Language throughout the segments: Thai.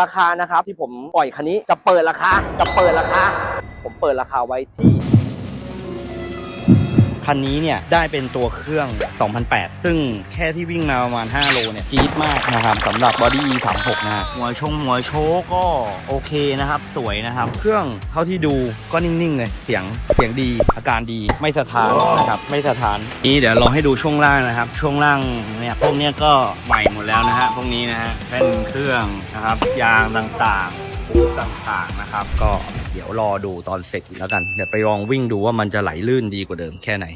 ราคานะครับที่ผมปล่อยคันนี้จะเปิดราคาจะเปิดราคาผมเปิดราคาไว้ที่ คันนี้เนี่ยได้เป็นตัวเครื่อง 2008 ซึ่งแค่ที่วิ่งมาประมาณ 5 โลเนี่ยจี๊ดมากนะครับสำหรับบอดี้ E36 นะฮะหัวชงหัวโชก็โอเคนะครับ สวยนะครับ เครื่องเท่าที่ดูก็นิ่งๆเลยเสียงเสียงดีอาการดีไม่สะท้านนะครับไม่สะท้านนี่เดี๋ยวลองให้ดูช่วงล่างนะครับ ช่วงล่างเนี่ยพวกเนี้ยก็ใหม่หมดแล้วนะฮะพวกนี้นะฮะแผ่นเครื่องนะครับยางต่างๆปุ๊บต่างๆนะครับ ก็ เดี๋ยวรอดูตอนเสร็จแล้วกัน เดี๋ยวไปลองวิ่งดูว่ามันจะไหลลื่นดีกว่าเดิมแค่ไหน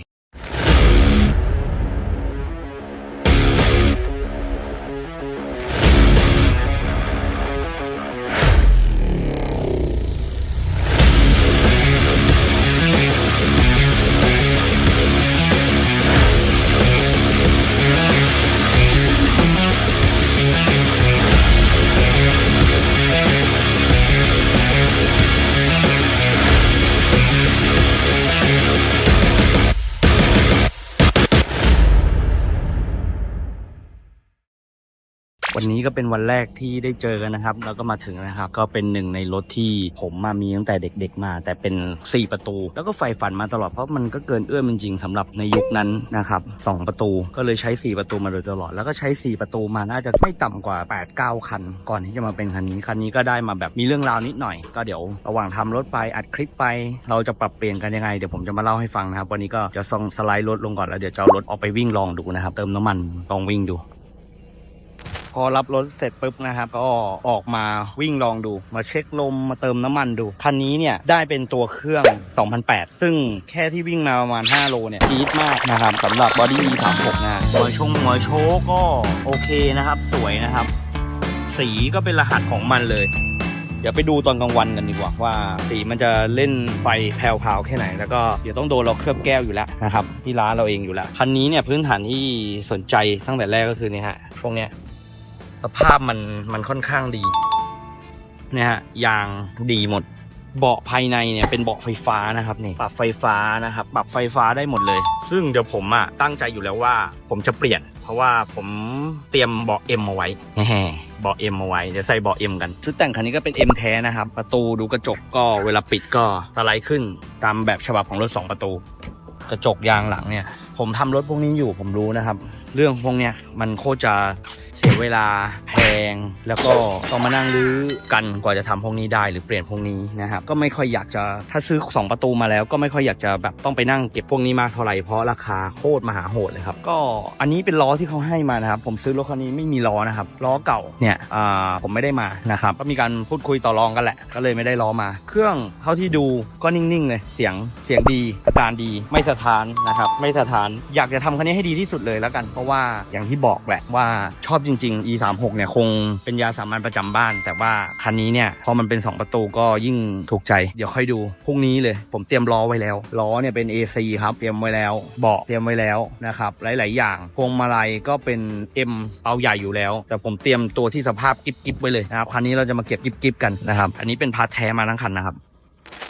ก็เป็นวันแรกที่ได้เจอกันนะครับ แล้วก็มาถึงนะครับ ก็เป็นหนึ่งในรถที่ผมมามีตั้งแต่เด็กๆมา แต่เป็น 4 ประตู แล้วก็ใฝ่ฝันมาตลอดเพราะมันก็เกินเอื้อมจริงๆสำหรับในยุคนั้นนะครับสองประตูก็เลยใช้ 4 ประตูมาโดยตลอด แล้วก็ใช้ 4 ประตูมาน่าจะไม่ต่ำกว่า 8-9 คัน ก่อนที่จะมาเป็นคันนี้คันนี้ก็ได้มาแบบมีเรื่องราวนิดหน่อย ก็เดี๋ยวระหว่างทำรถไปอัดคลิปไป เราจะปรับเปลี่ยนกันยังไงเดี๋ยวผมจะมาเล่าให้ฟังนะครับวันนี้ก็จะส่งสไลด์รถลงก่อนแล้วเดี๋ยวจะเอารถออกไปวิ่งลองดูนะครับเติมน้ำมันลองวิ่งดู พอรับรถเสร็จปุ๊บนะครับก็ออกมาวิ่งลองดู มาเช็คลมมาเติมน้ำมันดู คันนี้เนี่ยได้เป็นตัวเครื่อง 2008 ซึ่งแค่ที่วิ่งมาประมาณ 5 โลเนี่ยจี๊ดมากนะครับสำหรับบอดี้ E36 นะหัวชงหัวโชกก็โอเคนะครับ สวยนะครับ สีก็เป็นรหัสของมันเลยเดี๋ยวไปดูตอนกลางวันกันดีกว่าว่าสีมันจะเล่นไฟแผ่วๆแค่ไหน แล้วก็เดี๋ยวต้องโดนเราเคลือบแก้วอยู่แล้วนะครับที่ร้านเราเองอยู่แล้วคันนี้เนี่ยพื้นฐานที่สนใจตั้งแต่แรกก็คือเนี่ยฮะพวกเนี้ย สภาพมันมันค่อนข้างดีเนี่ยฮะยางดีหมด เบาะภายในเนี่ยเป็นเบาะไฟฟ้านะครับนี่ปรับไฟฟ้านะครับ ปรับไฟฟ้าได้หมดเลย ซึ่งเดี๋ยวผมอะตั้งใจอยู่แล้วว่า ผมจะเปลี่ยน เพราะว่าผมเตรียมเบาะเอ็มเอาไว้แฮ่ๆเบาะเอ็มเอาไว้เดี๋ยวใส่เบาะเอ็มกันชุดแต่งคันนี้ก็เป็นเอ็มแท้นะครับ ประตูดูกระจกก็เวลาปิดก็สไลด์ขึ้นตามแบบฉบับของรถสองประตู กระจกยางหลังเนี่ย ผมทำรถพวกนี้อยู่ผมรู้นะครับ เรื่องพวกเนี้ยมันโคตรจะเสียเวลาแพง แล้วก็ต้องมานั่งรื้อกันกว่าจะทำพวกนี้ได้หรือเปลี่ยนพวกนี้นะครับก็ไม่ค่อยอยากจะถ้าซื้อ 2 ประตูมาแล้วก็ไม่ค่อยอยากจะแบบต้องไปนั่งเก็บพวกนี้มากเท่าไหร่เพราะราคาโคตรมหาโหดเลยครับก็อันนี้เป็นล้อที่เขาให้มานะครับผมซื้อรถคันนี้ไม่มีล้อนะครับล้อเก่าเนี่ยอ่าผมไม่ได้มานะครับก็มีการพูดคุยต่อรองกันแหละ ก็เลยไม่ได้ล้อมา เครื่องเท่าที่ดูก็นิ่งๆเลยเสียงเสียงดีอาการดีไม่สะท้านนะครับ ไม่สะท้านอยากจะทำคันนี้ให้ดีที่สุดเลยแล้วกัน เพราะว่าอย่างที่บอกแหละว่าชอบจริง ๆ E36 เนี่ยคงเป็นยาสามัญประจำบ้าน แต่ว่าคันนี้เนี่ยพอมันเป็น 2 ประตูก็ยิ่งถูกใจ เดี๋ยวค่อยดูพรุ่งนี้เลย ผมเตรียมล้อไว้แล้วล้อเนี่ยเป็น AC ครับเตรียมไว้แล้วเบาะเตรียมไว้แล้วนะครับหลาย ๆ อย่างพวงมาลัยก็เป็น M เอาใหญ่อยู่แล้ว แต่ผมเตรียมตัวที่สภาพกิ๊บๆไว้เลยนะครับคันนี้เราจะมาเก็บกิ๊บๆกันนะครับอันนี้เป็นพาร์ทแท้มาทั้งคันนะครับ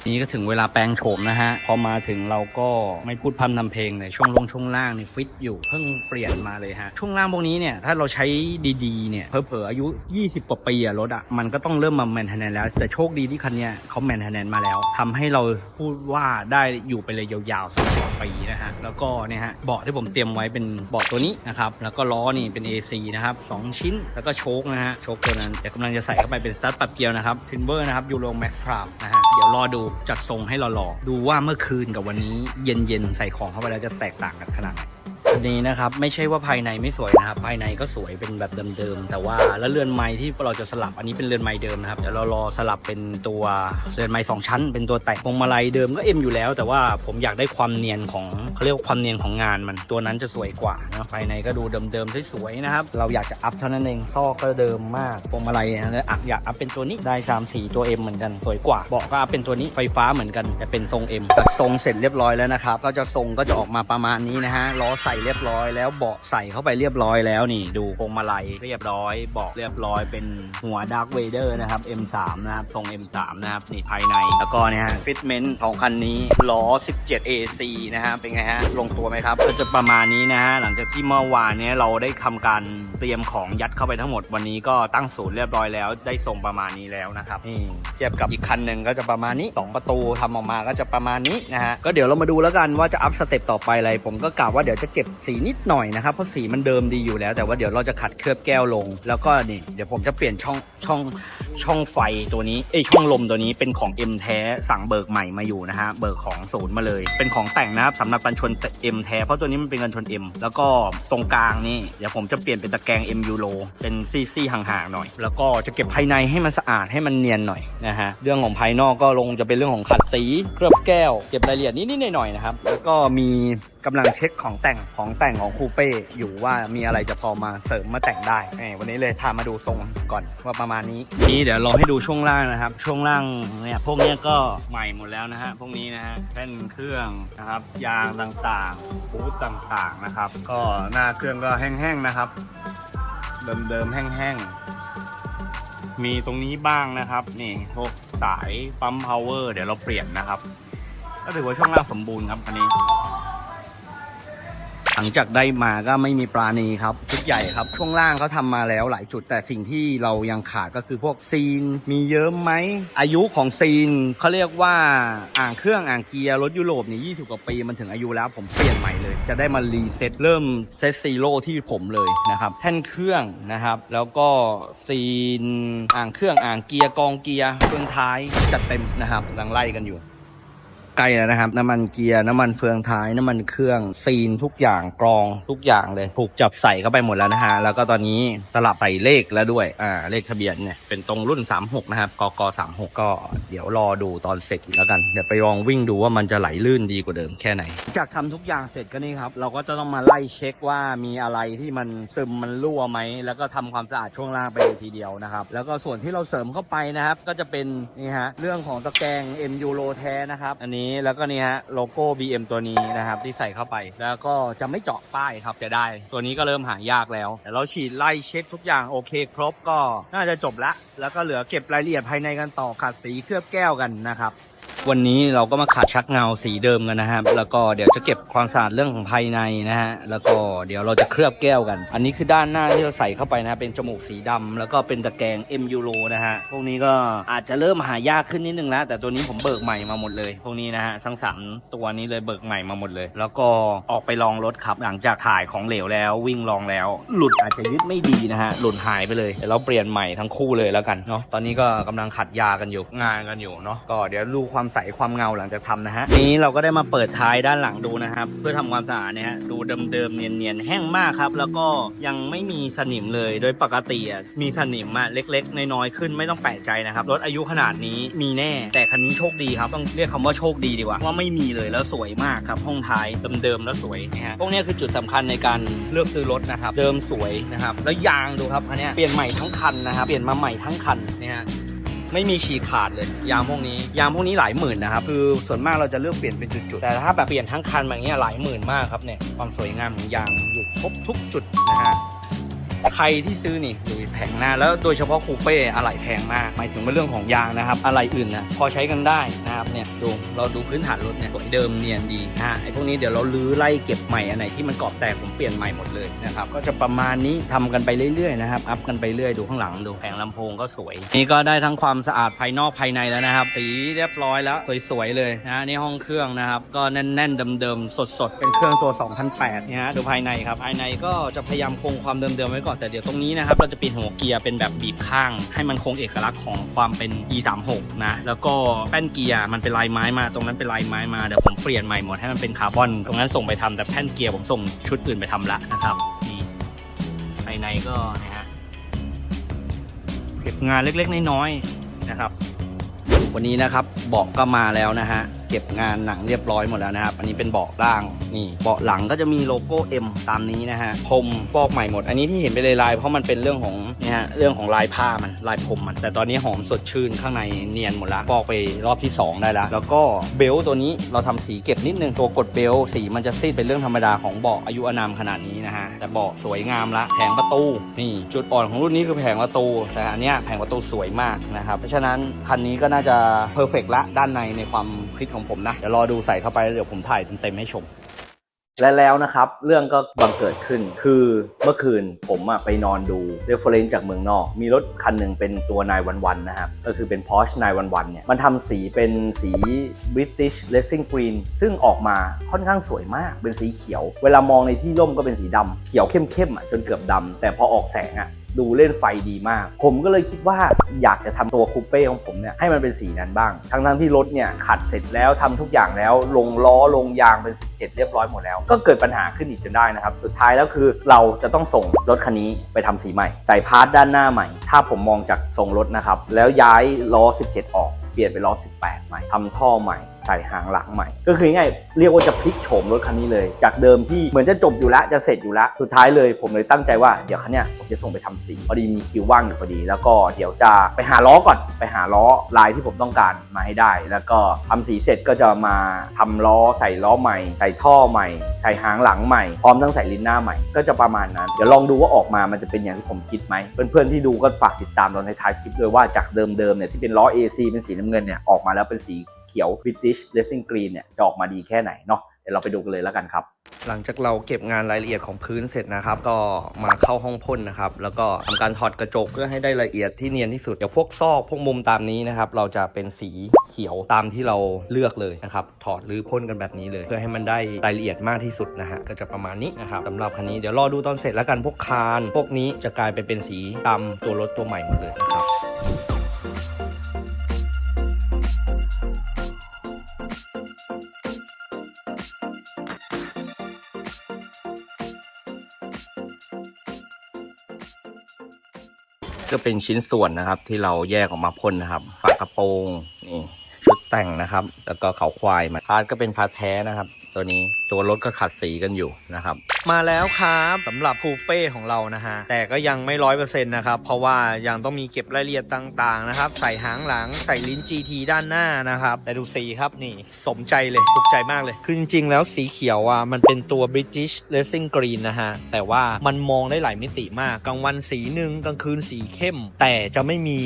นี้ก็ถึงเวลาแปลงโฉมนะฮะ พอมาถึงเราก็ไม่พูดพร่ำทำเพลงเลยช่วงลงช่วงล่างนี่ฟิตอยู่เพิ่งเปลี่ยนมาเลยฮะ ช่วงล่างพวกนี้เนี่ย ถ้าเราใช้ดีๆเนี่ยเผลอๆอายุ 20กว่าปีอะรถอะมันก็ต้องเริ่มมาแมนเทนแนนแล้ว แต่โชคดีที่คันเนี้ยเขาแมนเทนแนนมาแล้วทำให้เราพูดว่าได้อยู่ไปเลยยาวๆสักสิปีนะฮะ แล้วก็เนี่ยฮะเบาะที่ผมเตรียมไว้เป็นเบาะตัวนี้นะครับแล้วก็ล้อนี่เป็น AC นะครับสองชิ้นแล้วก็โชคนะฮะโชคตัวนั้นเดี๋ยวกำลังจะใส่เข้าไปเป็นสตาร์ทปรับเกียร์นะครับทินเบอร์นะครับยูโรแม็กซ์พรามนะฮะ ดี๋ยวรอดูจัดทรงให้หล่อๆดูว่าเมื่อคืนกับวันนี้เย็นๆใส่ของเข้าไปแล้วจะแตกต่างกันขนาดไหน อันนี้นะครับไม่ใช่ว่าภายในไม่สวยนะครับ ภายในก็สวยเป็นแบบเดิมๆแต่ว่าแล้วเรือนไม้ที่เราจะสลับอันนี้เป็นเรือนไม้เดิมนะครับเดี๋ยวเรารอสลับเป็นตัวเรือนไม้สองชั้น เป็นตัวแตกพวงมาลัยเดิมก็เอ็มอยู่แล้ว แต่ว่าผมอยากได้ความเนียนของเขาเรียกว่าความเนียนของงานมันตัวนั้นจะสวยกว่านะภายในก็ดูเดิมๆสวยๆนะครับเราอยากจะอัพเท่านั้นเองซอกก็เดิมมากพวงมาลัยนะอักอยากอัพเป็นตัวนี้ได้สามสีตัว M เหมือนกันสวยกว่าเบาะก็อัพเป็นตัวนี้ไฟฟ้าเหมือนกันแต่เป็นทรง M ตัดทรงเสร็จเรียบร้อยแล้วนะครับก็จะทรงก็จะออกมาประมาณนี้นะฮะล้อใส่เรียบร้อยแล้วเบาะใส่เข้าไปเรียบร้อยแล้วนี่ ดูพวงมาลัยเรียบร้อยเบาะเรียบร้อยเป็นหัวด a r k เวเดอร์นะครับ M3 นะครับ ทรง M3 นะครับนี่ภายใน แล้วก็เนี่ยฮะฟิตเมนต์ของคันนี้ล้อ 17 AC นะฮะเป็นไงฮะลงตัวไหมครับก็จะประมาณนี้นะฮะหลังจากที่เมื่อวานเนี้ยเราได้ทำการเตรียมของยัดเข้าไปทั้งหมดวันนี้ก็ตั้งศูนย์เรียบร้อยแล้วได้ทรงประมาณนี้แล้วนะครับนี่เทียบกับอีกคันหนึ่งก็จะประมาณนี้ 2 ประตูทำออกมาก็จะประมาณนี้นะฮะก็เดี๋ยวเรามาดูแล้วกันว่าจะอัพสเต็ปต่อไปอะไรผมก็กะว่าเดี๋ยวจะเก็บสีนิดหน่อยนะครับ เพราะสีมันเดิมดีอยู่แล้ว แต่ว่าเดี๋ยวเราจะขัดเคลือบแก้วลง แล้วก็นี่เดี๋ยวผมจะเปลี่ยนช่องช่องช่องไฟตัวนี้เอ้ยช่องลมตัวนี้เป็นของ M แท้สั่งเบิกใหม่มาอยู่นะฮะเบิกของศูนย์มาเลย เป็นของแต่งนะครับสำหรับกันชน M แท้เพราะตัวนี้มันเป็นกันชน M แล้วก็ตรงกลางนี่เดี๋ยวผมจะเปลี่ยนเป็นตะแกรง M ยูโรเป็นซี่ๆห่างๆหน่อย แล้วก็จะเก็บภายในให้มันสะอาดให้มันเนียนหน่อยนะฮะเรื่องของภายนอกก็ลงจะเป็นเรื่องของขัดสีเคลือบแก้ว เก็บรายละเอียดนิดๆหน่อยๆนะครับแล้วก็มี กำลังเช็คของแต่งของแต่งของคูเป้อยู่ว่ามีอะไรจะพอมาเสริมมาแต่งได้เอ้วันนี้เลยพามาดูทรงก่อนว่าประมาณนี้นี่เดี๋ยวลองให้ดูช่วงล่างนะครับ ช่วงล่างเนี่ยพวกนี้ก็ใหม่หมดแล้วนะฮะพวกนี้นะฮะแป้นเครื่องนะครับยางต่างๆบูทต่างๆนะครับ ก็หน้าเครื่องก็แห้งๆนะครับ เดิมๆแห้งๆมีตรงนี้บ้างนะครับนี่พวกสายปั๊มพาวเวอร์เดี๋ยวเราเปลี่ยนนะครับ ก็ถือว่าช่วงล่างสมบูรณ์ครับอันนี้ ลังจากได้มาก็ไม่มีปราณีครับชุดใหญ่ครับ ช่วงล่างเขาทำมาแล้วหลายจุดแต่สิ่งที่เรายังขาดก็คือพวกซีน มีเยิ้มไหม อายุของซีนเขาเรียกว่าอ่างเครื่องอ่างเกียร์รถยุโรปนี่20กว่าปีมันถึงอายุแล้วผมเปลี่ยนใหม่เลย จะได้มารีเซ็ตเริ่มเซตซีโร่ที่ผมเลยนะครับแท่นเครื่องนะครับ แล้วก็ซีนอ่างเครื่องอ่างเกียร์กองเกียร์เครื่องท้ายจัดเต็มนะครับกำลังไล่กันอยู่ ใกลแล้วนะครับ น้ำมันเกียร์ น้ำมันเฟืองท้าย น้ำมันเครื่อง ซีนทุกอย่างกรองทุกอย่างเลย ถูกจับใส่เข้าไปหมดแล้วนะฮะ แล้วก็ตอนนี้สลับใส่เลขแล้วด้วย อ่า เลขทะเบียนเนี่ย เป็นตรงรุ่น 36 นะครับ กก36 ก็เดี๋ยวรอดูตอนเสร็จแล้วกัน เดี๋ยวไปลองวิ่งดูว่ามันจะไหลลื่นดีกว่าเดิมแค่ไหน จากทำทุกอย่างเสร็จก็นี่ครับ เราก็จะต้องมาไล่เช็คว่ามีอะไรที่มันซึมมันรั่วไหม แล้วก็ทำความสะอาดช่วงล่างไปเลยทีเดียวนะครับ แล้วก็ส่วนที่เราเสริมเข้าไปนะครับ ก็จะเป็นนี่ฮะ เรื่องของตะแกรง M Euro แท้นะครับ อันนี้แล้วก็นี่ฮะโลโก้ BM ตัวนี้นะครับที่ใส่เข้าไป แล้วก็จะไม่เจาะป้ายครับจะได้ ตัวนี้ก็เริ่มหายากแล้วแต่เราฉีดไล่เช็คทุกอย่างโอเค ครบก็น่าจะจบละแล้วก็เหลือเก็บรายละเอียดภายในกันต่อขัดสีเคลือบแก้วกันนะครับ วันนี้เราก็มาขัดชักเงาสีเดิมกันนะครับ แล้วก็เดี๋ยวจะเก็บความสะอาดเรื่องของภายในนะฮะ แล้วก็เดี๋ยวเราจะเคลือบแก้วกัน อันนี้คือด้านหน้าที่เราใส่เข้าไปนะเป็นจมูกสีดำแล้วก็เป็นตะแกรง M Euro นะฮะ พวกนี้ก็อาจจะเริ่มหายากขึ้นนิดนึงแล้ว แต่ตัวนี้ผมเบิกใหม่มาหมดเลย พวกนี้นะฮะทั้งสามตัวนี้เลยเบิกใหม่มาหมดเลย แล้วก็ออกไปลองรถครับหลังจากถ่ายของเหลวแล้ว วิ่งลองแล้ว หลุดอาจจะยึดไม่ดีนะฮะหลุดหายไปเลยเดี๋ยวเราเปลี่ยนใหม่ทั้งคู่เลยแล้วกันเนาะตอนนี้ก็กำลังขัดยากันอยู่งานกันอยู่เนาะก็เดี๋ยวดูความใสความเงาหลังจากทำนะฮะนี้เราก็ได้มาเปิดท้ายด้านหลังดูนะครับ เพื่อทำความสะอาดเนี่ยฮะดูเดิมๆเนียนๆแห้งมากครับ แล้วก็ยังไม่มีสนิมเลยโดยปกติอะมีสนิมอะเล็ก ๆ น้อยๆขึ้นไม่ต้องแปลกใจนะครับรถอายุขนาดนี้มีแน่ แต่คันนี้โชคดีครับต้องเรียกคำว่าโชคดีดีกว่าว่าไม่มีเลยแล้วสวยมากครับห้องท้ายเดิมๆแล้วสวยนะฮะพวกนี้คือจุดสำคัญในการเลือกซื้อรถนะครับเดิมสวยนะครับแล้วยางดูครับอันนี้เปลี่ยนใหม่ทั้งคันนะครับเปลี่ยนมาใหม่ทั้งคันนี่ยฮะ ไม่มีฉีกขาดเลย ยางพวกนี้ ยางพวกนี้หลายหมื่นนะครับ คือส่วนมากเราจะเลือกเปลี่ยนเป็นจุดๆ แต่ถ้าแบบเปลี่ยนทั้งคันแบบนี้หลายหมื่นมากครับเนี่ย ความสวยงามของยางอยู่ครบทุกจุดนะฮะ ใครที่ซื้อนี่ดูแพงหน้าแล้วโดยเฉพาะคูเป้อะไหล่แพงมากหมายถึงเรื่องของยางนะครับ อะไรอื่นนะพอใช้กันได้นะครับเนี่ยดูเราดูพื้นฐานรถเนี่ยสวยเดิมเนียนดีนะฮะไอ้พวกนี้เดี๋ยวเราลื้อไล่เก็บใหม่อันไหนที่มันกรอบแตกผมเปลี่ยนใหม่หมดเลยนะครับก็จะประมาณนี้ทำกันไปเรื่อยๆนะครับอัพกันไปเรื่อยดูข้างหลังดูแผงลำโพงก็สวย นี่ก็ได้ทั้งความสะอาดภายนอกภายในแล้วนะครับ สีเรียบร้อยแล้วสวยๆเลยนะนี่ห้องเครื่องนะครับก็แน่นๆเดิมๆสดๆเป็นเครื่องตัว 2008นี่ยฮะดูภายในครับภายในก็จะพยายามคงความเดิมๆไว้ก่อนแต่เดี๋ยวตรงนี้นะครับเราจะเปลี่ยนหัวเกียร์เป็นแบบบีบข้าง ให้มันคงเอกลักษณ์ของความเป็น E36 นะแล้วก็แป้นเกียร์มันเป็นลายไม้มา ตรงนั้นเป็นลายไม้มาเดี๋ยวผมเปลี่ยนใหม่หมดให้มันเป็นคาร์บอนตรงนั้นส่งไปทำแต่แป้นเกียร์ผมส่งชุดอื่นไปทำละนะครับนี่ภายในก็นะฮะเก็บงานเล็กๆน้อยๆนะครับ วันนี้นะครับเบาะก็มาแล้วนะฮะ เก็บงานหนังเรียบร้อยหมดแล้วนะครับ อันนี้เป็นเบาะล่างนี่เบาะหลังก็จะมีโลโก้ M ตามนี้นะฮะพรมฟอกใหม่หมด อันนี้ที่เห็นไปนลายเพราะมันเป็นเรื่องของเนี่ยฮะเรื่องของลายผ้ามันลายพรมมัน แต่ตอนนี้หอมสดชื่นข้างในเนียนหมดละฟอกไปรอบที่ 2 ได้ล้วแล้วก็เบลต์ตัวนี้เราทำสีเก็บนิดนึงตัวกดเบลต์สีมันจะซีดเป็นเรื่องธรรมดาของเบาะอายุอนามขนาดนี้นะฮะแต่เบาะสวยงามละแผงประตูนี่จุดอ่อนของรุ่นนี้คือแผงประตูแต่อันเนี้ยแผงประตูสวยมากนะครับเพราะฉะนั้นคันนี้ก็น่าจะเพอร์เฟกละด้านในในความคิดของผมนะ เดี๋ยวรอดูใส่เข้าไปเดี๋ยวผมถ่ายเต็มๆให้ชม และแล้วนะครับ เรื่องก็บังเกิดขึ้นคือเมื่อคืนผมอะไปนอนดูเรฟเฟรนซ์จากเมืองนอก มีรถคันหนึ่งเป็นตัวนายวันวันนะครับ ก็คือเป็น Porsche นายวันวันเนี่ย มันทำสีเป็นสี British Racing Green ซึ่งออกมาค่อนข้างสวยมากเป็นสีเขียว เวลามองในที่ร่มก็เป็นสีดำเขียวเข้มๆอะจนเกือบดำแต่พอออกแสงอะ ดูเล่นไฟดีมาก ผมก็เลยคิดว่าอยากจะทำตัวคูเป้ของผมเนี่ยให้มันเป็นสีนั้นบ้าง ทั้งๆที่รถเนี่ยขัดเสร็จแล้วทำทุกอย่างแล้ว ลงล้อลงยางเป็น 17 เรียบร้อยหมดแล้ว ก็เกิดปัญหาขึ้นอีกจนได้นะครับ สุดท้ายแล้วคือเราจะต้องส่งรถคันนี้ไปทำสีใหม่ ใส่พาร์ทด้านหน้าใหม่ ถ้าผมมองจากทรงรถนะครับ แล้วย้ายล้อ 17 ออก เปลี่ยนเป็นล้อ 18 ใหม่ทำท่อใหม่ใส่หางหลังใหม่ ก็คือง่ายเรียกว่าจะพลิกโฉมรถคันนี้เลย จากเดิมที่เหมือนจะจบอยู่แล้วจะเสร็จอยู่แล้วสุดท้ายเลยผมเลยตั้งใจว่าเดี๋ยวคันเนี้ยผมจะส่งไปทำสีพอดีมีคิวว่างอยู่พอดี แล้วก็เดี๋ยวจะไปหาล้อก่อนไปหาล้อลายที่ผมต้องการมาให้ได้ แล้วก็ทำสีเสร็จก็จะมาทำล้อใส่ล้อใหม่ ใส่ท่อใหม่ ใส่หางหลังใหม่พร้อมทั้งใส่ลิ้นหน้าใหม่ก็จะประมาณนั้นเดี๋ยวลองดูว่าออกมามันจะเป็นอย่างที่ผมคิดไหมเพื่อนๆที่ดูก็ฝากติดตามตอนท้ายคลิปเลยว่าจากเดิมๆเนี่ยที่เป็นล้อ AC เป็นสีน้ำเงินเนี่ยออกมาแล้วเป็นสีเขียว British Racing Green เนี่ยจะออกมาดีแค่ไหนเนาะเดี๋ยวเราไปดูกันเลยแล้วกันครับ หลังจากเราเก็บงานรายละเอียดของพื้นเสร็จนะครับ ก็มาเข้าห้องพ่นนะครับ แล้วก็ทำการถอดกระจกเพื่อให้ได้ละเอียดที่เนียนที่สุดเดี๋ยวพวกซอกพวกมุมตามนี้นะครับ เราจะเป็นสีเขียวตามที่เราเลือกเลยนะครับ ถอดหรือพ่นกันแบบนี้เลย เพื่อให้มันได้รายละเอียดมากที่สุดนะฮะก็จะประมาณนี้นะครับสำหรับคันนี้เดี๋ยวรอดูตอนเสร็จแล้วกันพวกคาน พวกนี้จะกลายไปเป็นสีตามตัวรถตัวใหม่หมดเลยนะครับ ก็เป็นชิ้นส่วนนะครับ ที่เราแยกออกมาพ่นนะครับ ฝากระโปรงนี่ชุดแต่งนะครับ แล้วก็เขาควายมาพาร์ทก็เป็นพาร์ทแท้นะครับ ตัวนี้ ตัวรถก็ขัดสีกันอยู่นะครับ มาแล้วครับสำหรับคูเป้ของเรานะฮะ แต่ก็ยังไม่ร้อยเปอร์เซ็นต์นะครับ เพราะว่ายังต้องมีเก็บรายละเอียดต่างๆนะครับ ใส่หางหลัง ใส่ลิ้น GT ด้านหน้านะครับ แต่ดูสีครับนี่สมใจเลยถูกใจมากเลย คือจริงๆแล้วสีเขียวอะมันเป็นตัว British Racing Green นะฮะ แต่ว่ามันมองได้หลายมิติมาก กลางวันสีหนึ่งกลางคืนสีเข้ม แต่จะไม่มี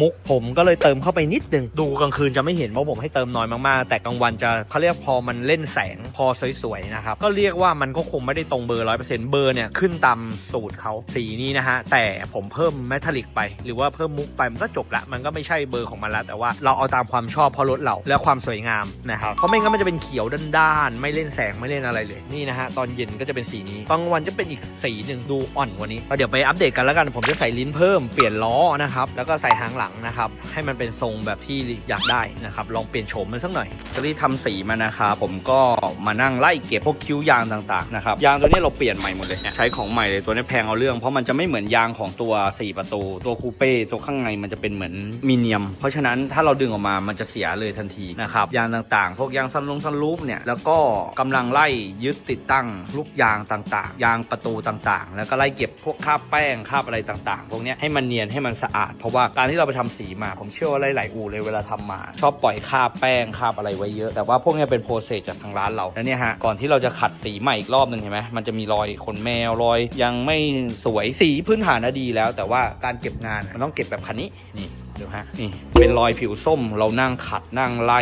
มุกผมก็เลยเติมเข้าไปนิดนึง ดูกลางคืนจะไม่เห็นเพราะผมให้เติมน้อยมากๆ แต่กลางวันจะเขาเรียกพอมันเล่นแสงพอสวยๆนะครับ ก็เรียกว่ามันก็คงไม่ได้ตรงเบอร์ร้อยเปอร์เซ็นต์เบอร์เนี่ยขึ้นตามสูตรเขาสีนี้นะฮะ แต่ผมเพิ่มเมทัลลิกไป หรือว่าเพิ่มมุกไปมันก็จบละ มันก็ไม่ใช่เบอร์ของมันล้วแต่ว่าเราเอาตามความชอบเพราะรถเราและความสวยงามนะครับ เพราะไม่งั้นมันจะเป็นเขียวด้านๆไม่เล่นแสงไม่เล่นอะไรเลยนี่นะฮะตอนเย็นก็จะเป็นสีนี้ตอนวันจะเป็นอีกสีหนึ่งดูอ่อนกว่านี้เดี๋ยวไปอัปเดตกันแล้วกันผมจะใส่ลิ้นเพิ่มเปลี่ยนล้อนะครับแล้วก็ใส่หางหลังนะครับให้มันเป็นทรงแบบที่อยากได้นะครับลองเปลี่ยนโฉมมันสักหน่อยก็ที่ทำสีมานะครับผมก็มานั่งไล่เก็บพวกคิ้วยางต่างๆนะครับยางตัวนี้เราเปลี่ยนใหม่หมดเลยใช้ของใหม่เลยตัวนี้แพงเอาเรื่อง เพราะมันจะไม่เหมือนยางของตัว 4 ประตู ตัวคูเป้ตัวข้างในมันจะเป็นเหมือนมีเนียม เพราะฉะนั้นถ้าเราดึงออกมามันจะเสียเลยทันทีนะครับยางต่างๆ พวกยางซันลงซันลูปเนี่ยแล้วก็กำลังไล่ยึดติดตั้งลูกยางต่างๆ ยางประตูต่างๆ แล้วก็ไล่เก็บพวกคราบแป้งคราบอะไรต่างๆ พวกนี้ให้มันเนียนให้มันสะอาด เพราะว่าการที่เราไปทำสีมาผมเชื่อว่าหลายๆอู่เลยเวลาทำมา ชอบปล่อยคราบแป้งคราบอะไรไว้เยอะ แต่ว่าพวกนี้เป็นโปรเซสจากทางร้านเราแล้วเนี่ยฮะก่อนที่เราจะขัดสีใหม่อีกรอบหนึ่งเห็นไหมมันจะมีรอยขนแมวรอย ยังไม่สวยสีพื้นฐานนะดีแล้ว แต่ว่าการเก็บงานมันต้องเก็บแบบคันนี้นี่ดูฮะนี่ เป็นรอยผิวส้ม เรานั่งขัดนั่งไล่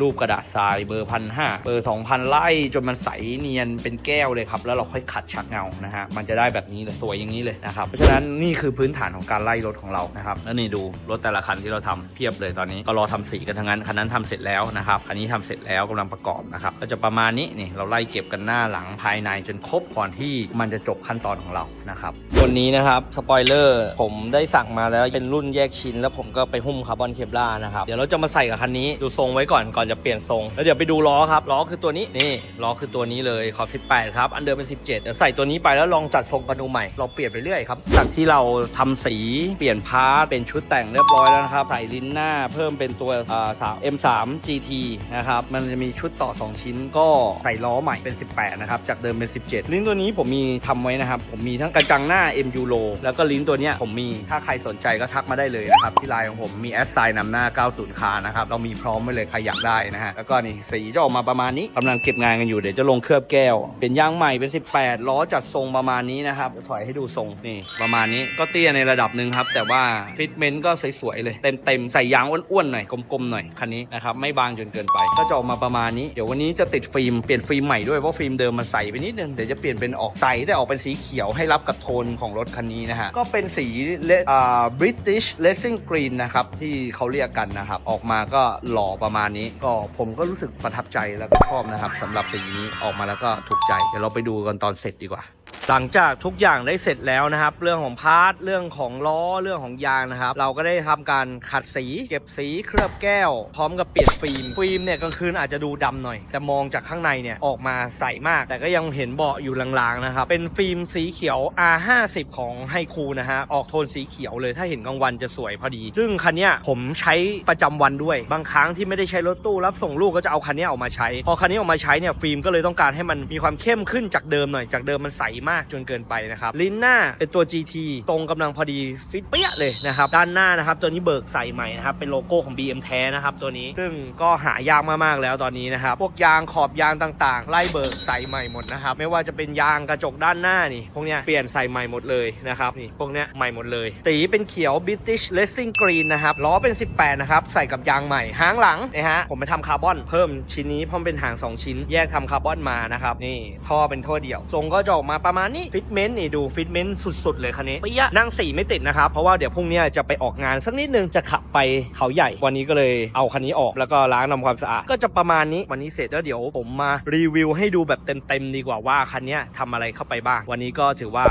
รูปกระดาษทรายเบอร์พันห้าเบอร์สองพันไล่จนมันใสเนียนเป็นแก้วเลยครับ แล้วเราค่อยขัดชักเงานะฮะมันจะได้แบบนี้เลยสวยอย่างนี้เลยนะครับเพราะฉะนั้นนี่คือพื้นฐานของการไล่รถของเรานะครับแล้วนี่ดูรถแต่ละคันที่เราทำเพียบเลยตอนนี้ก็รอทำสีกันทั้งนั้นคันนั้นทำเสร็จแล้วนะครับคันนี้ทำเสร็จแล้วกำลังประกอบนะครับก็จะประมาณนี้นี่เราไล่เก็บกันหน้าหลังภายในจนครบก่อนที่มันจะจบขั้นตอนของเรานะครับตัวนี้นะครับสปอยเลอร์ผมได้สั่งมาแล้วเป็นรุ่นแยกชิ้น แล้วผมก็ไปหุ้มคาร์บอนเคปลานะครับ เดี๋ยวเราจะมาใส่กับคันนี้ดูทรงไว้ก่อนก่อนจะเปลี่ยนทรง แล้วเดี๋ยวไปดูล้อครับ ล้อคือตัวนี้นี่ล้อคือตัวนี้เลยขอบ 18 ครับ อันเดิมเป็น 17 เดี๋ยวใส่ตัวนี้ไปแล้วลองจัดทรงกันดูใหม่ เราเปลี่ยนไปเรื่อยครับจากที่เราทำสีเปลี่ยนพาร์ทเป็นชุดแต่งเรียบร้อยแล้วนะครับใส่ลิ้นหน้าเพิ่มเป็นตัวอ่าสาม M3 GT นะครับมันจะมีชุดต่อ 2 ชิ้นก็ใส่ล้อใหม่เป็น 18 นะครับจากเดิมเป็น 17 ลิ้นตัวนี้ผมมีทำไว้นะครับผมมีทั้งกระจังหน้า M u l o แล้วก็ลิ้นตัวเนี้ยผมมีถ้าใครสนใจก็ทักมาได้เลยนะครับที่ไลน์ของผมมีแอดไซน์นำหน้า 90 คานะครับ เรามีพร้อมไว้เลยใครอยากได้นะฮะ แล้วก็นี่สีจะออกมาประมาณนี้กำลังเก็บงานกันอยู่เดี๋ยวจะลงเคลือบแก้ว เป็นยางใหม่เป็น 18 ล้อจัดทรงประมาณนี้นะครับถอยให้ดูทรงนี่ประมาณนี้ก็เตี้ยในระดับหนึ่งครับ แต่ว่าฟิตเมนต์ก็สวยๆเลยเต็มๆใส่ยางอ้วนๆหน่อยกลมๆหน่อยคันนี้นะครับไม่บางจนเกินไป ก็จะออกมาประมาณนี้เดี๋ยววันนี้จะติดฟิล์มเปลี่ยนฟิล์มใหม่ด้วยเพราะฟิล์มเดิมมันใสไปนิดนึงเดี๋ยวจะเปลี่ยนเป็นออกใสแต่ออกเป็นสีเขียวให้รับกับโทนของรถคันนี้นะฮะก็เป็นสีเลอ่า British Racing Green นะครับที่เขาเรียกกันนะครับ ออกมาก็หล่อประมาณนี้ ก็ผมก็รู้สึกประทับใจแล้วก็ชอบนะครับสำหรับสีนี้ออกมาแล้วก็ถูกใจ เดี๋ยวเราไปดูกันตอนเสร็จดีกว่าหลังจากทุกอย่างได้เสร็จแล้วนะครับ เรื่องของพาร์ทเรื่องของล้อเรื่องของยางนะครับ เราก็ได้ทำการขัดสี เก็บสีเคลือบแก้ว พร้อมกับเปลี่ยนฟิล์มฟิล์มเนี่ยกลางคืนอาจจะดูดำหน่อย แต่มองจากข้างในเนี่ยออกมาใสมาก แต่ก็ยังเห็นเบาะอยู่ลางๆนะครับ เป็นฟิล์มสีเขียว R50 ของไฮคูนะฮะออกโทนสีเขียวเลยถ้าเห็นกลางวันจะสวยพอดี ซึ่งคันเนี้ยผมใช้ประจำวันด้วย บางครั้งที่ไม่ได้ใช้รถตู้รับส่งลูกก็จะเอาคันนี้ออกมาใช้ พอคันนี้ออกมาใช้เนี่ยฟิล์มก็เลยต้องการให้มันมีความเข้มขึ้นจากเดิมหน่อยจากเดิมมันใสมากจนเกินไปนะครับลิ้นหน้าเป็นตัว GT ตรงกำลังพอดีฟิตเปี้ยเลยนะครับด้านหน้านะครับตัวนี้เบิกใส่ใหม่นะครับเป็นโลโก้ของ BM แท้นะครับตัวนี้ซึ่งก็หายากมากๆแล้วตอนนี้นะครับพวกยางขอบยางต่างๆ ไล่เบิกใส่ใหม่หมดนะครับไม่ว่าจะเป็นยางกระจกด้านหน้านี่พวกเนี้ยเปลี่ยนใส่ใหม่หมดเลยนะครับนี่พวกเนี้ยใหม่หมดเลยสีเป็นเขียว British Racing Green นะครับล้อเป็น18 นะครับ ใส่กับยางใหม่หางหลังนะฮะผมไปทำคาร์บอนเพิ่มชิ้นนี้เพราะมันเป็นหาง 2 ชิ้น แยกทำคาร์บอนมานะครับนี่ท่อเป็นท่อเดี่ยวทรงก็จะออกมาประมาณนี้ฟิตเมนต์นี่ดูฟิตเมนต์สุดๆ เลยคันนี้ปียะนั่งสีไม่ติดนะครับ เพราะว่าเดี๋ยวพรุ่งนี้จะไปออกงานสักนิดนึงจะขับไปเขาใหญ่ วันนี้ก็เลยเอาคันนี้ออกแล้วก็ล้างทำความสะอาดก็จะประมาณนี้วันนี้เสร็จแล้วเดี๋ยวผมมารีวิวให้ดูแบบเต็มๆดีกว่าว่าคันนี้ทำอะไรเข้าไปบ้าง วันนี้ก็ถือว่า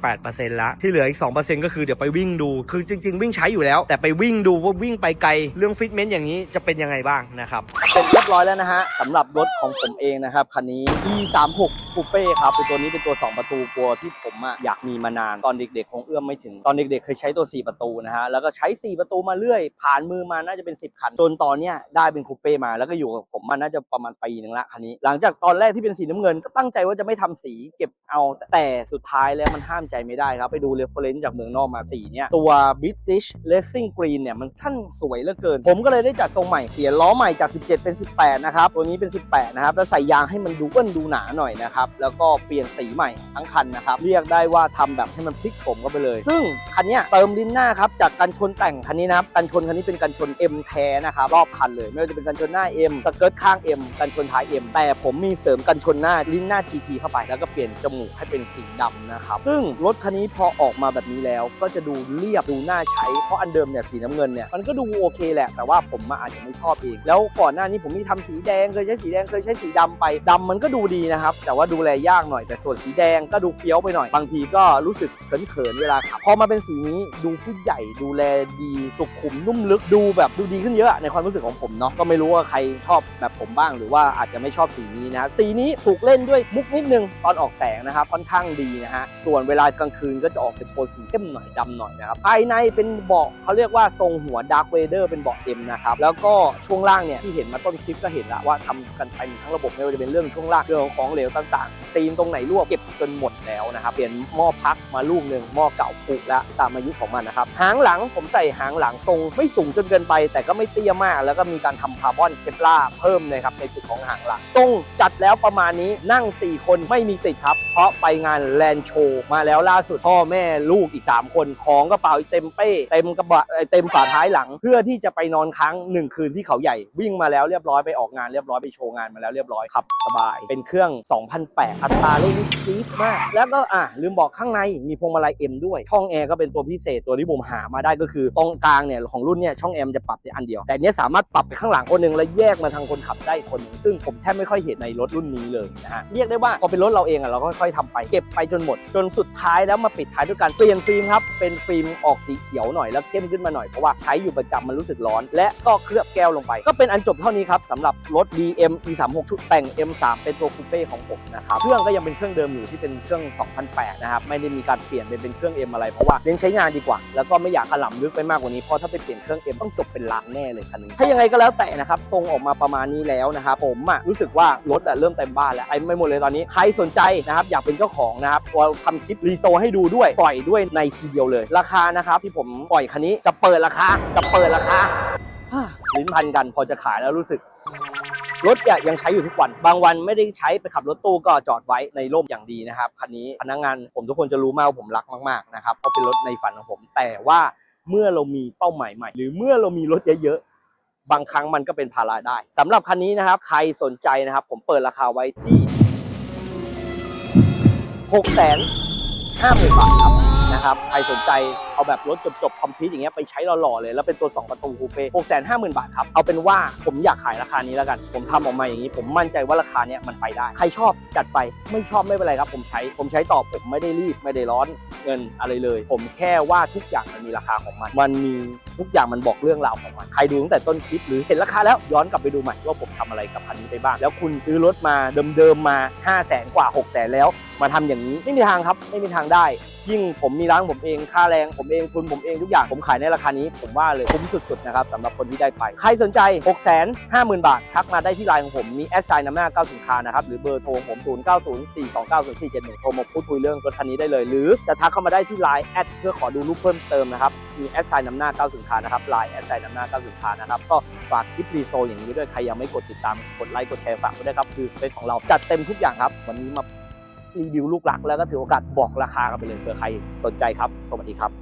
98%แล้วที่เหลืออีก 2%ก็คือเดี๋ยวไปวิ่งดู คือจริง ๆ วิ่งใช้อยู่แล้ว แต่ไปวิ่งดูว่าวิ่งไปไกลเรื่องฟิตเมนต์อย่างนี้จะเป็นยังไงบ้างนะครับ ยบร้อยแล้วนะฮะสำหรับรถของผมเองนะครับคันนี้ E36 Coupe ครับเป็นตัวนี้เป็นตัว 2 ประตูตัวที่ผมอะอยากมีมานานตอนเด็กๆคงเอื้อมไม่ถึงตอนเด็กๆเคยใช้ตัว 4 ประตูนะฮะแล้วก็ใช้ 4 ประตูมาเรื่อย ผ่านมือมาน่าจะเป็น 10 คัน จนตอนเนี้ยได้เป็นคูเป้มาแล้วก็อยู่กับผมมาน่าจะประมาณปีหนึ่งละคันนี้ หลังจากตอนแรกที่เป็นสีน้ำเงินก็ตั้งใจว่าจะไม่ทำสีเก็บเอาแต่สุดท้ายแล้วมันห้ามใจไม่ได้ครับไปดูเรฟเฟรนซ์จากเมืองนอกมาสีเนี่ยตัว British Racing Green เนี่ยมันท่านสวยเหลือเกิน ผมก็เลยได้จัดทรงใหม่เปลี่ยนล้อใหม่จาก 17 เป็น 18 8 นะครับ ตัวนี้เป็น 18 นะครับ แล้วใส่ยางให้มันดูอ้วนดูหนาหน่อยนะครับ แล้วก็เปลี่ยนสีใหม่ทั้งคันนะครับ เรียกได้ว่าทำแบบให้มันพลิกโฉมเข้าไปเลย ซึ่งคันนี้เติมลิ้นหน้าครับ จากกันชนแต่งคันนี้นะครับ กันชนคันนี้เป็นกันชน M แท้นะครับ รอบคันเลย ไม่ว่าจะเป็นกันชนหน้า M สเกิร์ตข้าง M กันชนท้าย M แต่ผมมีเสริมกันชนหน้าลิ้นหน้า TT เข้าไป แล้วก็เปลี่ยนจมูกให้เป็นสีดำนะครับ ซึ่งรถคันนี้พอออกมาแบบนี้แล้ว ก็จะดูเรียบดูน่าใช้ เพราะอันเดิมเนี่ยสีน้ำเงินเนี่ยมันก็ดูโอเคแหละ แต่ว่าผมมาอาจจะไม่ชอบเอง แล้วก่อนหน้านี้ผมมีทำสีแดงเคยใช้สีแดงเคยใช้สีดำไปดำมันก็ดูดีนะครับ แต่ว่าดูแลยากหน่อยแต่ส่วนสีแดงก็ดูเฟี้ยวไปหน่อย บางทีก็รู้สึกเขินๆเวลาขับพอมาเป็นสีนี้ดูผู้ใหญ่ดูแลดีสุขุมนุ่มลึกดูแบบดูดีขึ้นเยอะในความรู้สึกของผมเนาะก็ไม่รู้ว่าใครชอบแบบผมบ้าง หรือว่าอาจจะไม่ชอบสีนี้นะสีนี้ถูกเล่นด้วยมุกนิดนึงตอนออกแสงนะครับค่อนข้างดีนะฮะส่วนเวลากลางคืนก็จะออกเป็นโทนสีเข้มหน่อยดำหน่อยนะครับภายในเป็นเบาะเขาเรียกว่าทรงหัวดาร์ v เวเดอร์เป็นเบาะเอ็มนะครับแล้วก็ช่วงล่างเนี่ยที่เห็นมาต้นคลิปก็เห็นล้วว่าทำกันไปทั้งระบบไม่ว่าจะเป็นเรื่องช่วงล่างเรื่องของเหลวต่างๆ ซีนตรงไหนรั่วเก็บจนหมดแล้วนะครับเปลี่ยนหม้อพักมาลูกหนึ่งหม้อเก่าผุแล้วตามอายุของมันนะครับหางหลังผมใส่หางหลังทรง ไม่สูงจนเกินไป แต่ก็ไม่เตี้ยมาก แล้วก็มีการทำคาร์บอนเคปลาเพิ่มนะครับในจุดของหางหลังทรงจัดแล้วประมาณนี้นั่ง 4 คนไม่มีติดครับ เพราะไปงานแลนโชว์มาแล้วล่าสุดพ่อแม่ลูกอีก 3 คนของกระเป๋าเต็มเป้เต็มกระบะเอ่อเต็มฝาท้ายหลัง เพื่อที่จะไปนอนค้างหนึ่งคืนที่เขาใหญ่วิ่งมาแล้วเรียบร้อยไปออกงานเรียบร้อยไปโชว์งานมาแล้วเรียบร้อยขับสบาย เป็นเครื่อง 2008 อัตราเร่งนี่จี๊ดมาก แล้วก็อะลืมบอกข้างในมีพวงมาลัย M ด้วย ช่องแอร์ก็เป็นตัวพิเศษตัวที่ผมหามาได้ก็คือตรงกลางเนี่ยของรุ่นเนี่ยช่องแอร์มันจะปรับได้อันเดียว แต่อันเนี้ยสามารถปรับไปข้างหลังคนหนึ่งแล้วแยกมาทางคนขับได้คนหนึ่งซึ่งผมแทบไม่ค่อยเห็นในรถรุ่นนี้เลยนะฮะเรียกได้ว่าพอเป็นรถเราเองอะเราก็ค่อยๆทำไปเก็บไปจนหมด จนสุดท้ายแล้วมาปิดท้ายด้วยการเปลี่ยนฟิล์มครับเป็นฟิล์มออกสีเขียวหน่อยแล้วเข้มขึ้นมาหน่อยเพราะว่าใช้อยู่ประจำมันรู้สึกร้อน และก็เคลือบแก้วลงไป ก็เป็นอันจบเท่านี้ครับสำหรับรถ BM E36 ชุดแต่ง M3 เป็นตัวคูเป้ของผมนะครับเครื่องก็ยังเป็นเครื่องเดิมอยู่ที่เป็นเครื่อง 2008 นะครับ ไม่ได้มีการเปลี่ยนไปเป็นเครื่อง M อะไรเพราะว่าเน้นใช้งานดีกว่า แล้วก็ไม่อยากขลำลึกไปมากกว่านี้เพราะถ้าไปเปลี่ยนเครื่อง M ต้องจบเป็นล้านแน่เลยคันนี้ถ้ายังไงก็แล้วแต่นะครับทรงออกมาประมาณนี้แล้วนะครับผมอะรู้สึกว่ารถอะเริ่มเต็มบ้านแล้วไอ้ไม่หมดเลยตอนนี้ใครสนใจนะครับอยากเป็นเจ้าของนะครับเราทำคลิปรีโซให้ดูด้วยปล่อยด้วยในทีเดียวเลย ราคานะครับที่ผมปล่อยคันนี้จะเปิดราคาจะเปิดราคา ลิ้นพันกันพอจะขายแล้วรู้สึก รถเนี่ยยังใช้อยู่ทุกวัน บางวันไม่ได้ใช้ไปขับรถตู้ก็จอดไว้ในร่มอย่างดีนะครับคันนี้พนักงานผมทุกคนจะรู้มากว่าผมรักมากๆนะครับเพราะเป็นรถในฝันของผม แต่ว่าเมื่อเรามีเป้าหมายใหม่ หรือเมื่อเรามีรถเยอะๆบางครั้งมันก็เป็นภาระได้สำหรับคันนี้นะครับ ใครสนใจนะครับ ผมเปิดราคาไว้ที่6 5 0 0 0 0บาทครับ นะครับใครสนใจเอาแบบรถจบๆคอมพิวอย่างเงี้ยไปใช้หล่อๆเลย แล้วเป็นตัว 2 ประตูคูเป้6 5 0 0 0 0บาทครับ เอาเป็นว่าผมอยากขายราคานี้แล้วกัน ผมทำออกมาอย่างนี้ ผมมั่นใจว่าราคาเนี้ยมันไปได้ ใครชอบจัดไปไม่ชอบไม่เป็นไรครับ ผมใช้ผมใช้ต่อผมไม่ได้รีบไม่ได้ร้อนเงินอะไรเลย ผมแค่ว่าทุกอย่างมันมีราคาของมัน มันมีทุกอย่างมันบอกเรื่องราวของมันใครดูตั้งแต่ต้นคลิปหรือเห็นราคาแล้วย้อนกลับไปดูใหม่ว่าผมทำอะไรกับคันนี้ไปบ้างแล้วคุณซื้อรถมาเดิมๆมา 5 0 0แสนกว่า6 0แสนแล้ว มาทำอย่างนี้ไม่มีทางครับไม่มีทางได้ ยิ่งผมมีร้านผมเองค่าแรงผมเองทุนผมเองทุกอย่างผมขายในราคานี้ ผมว่าเลยคุ้มสุดๆนะครับสำหรับคนที่ได้ไป ใครสนใจ 6 5 0 0 0 0 บาท ทักมาได้ที่ไลน์ของผมมีแอดไซน์นำหน้า9สินค้านะครับหรือเบอร์โทรของผม 0 9 0 4 2 9 0 4 7 1โทรมาพูดคุยเรื่องรถคันนี้ได้เลย หรือจะทักเข้ามาได้ที่ไลน์แอดเพื่อขอดูรูปเพิ่มเติมนะครับมีแอดไซน์นำหน้า9สินค้านะครับไลน์แอดไซน์นำหน้า9สินค้านะครับก็ฝากคลิปรีโซอย่างนี้ด้วยใครยังไม่กดติดตามกดไลค์กดแชร์ฝากไว้ด้วยครับคือสเปคของเราจัดเต็มทุกอย่างครับวันนี้มา รีวิวลูกหลัก แล้วก็ถือโอกาสบอกราคากันไปเลยเผื่อใครสนใจครับ สวัสดีครับ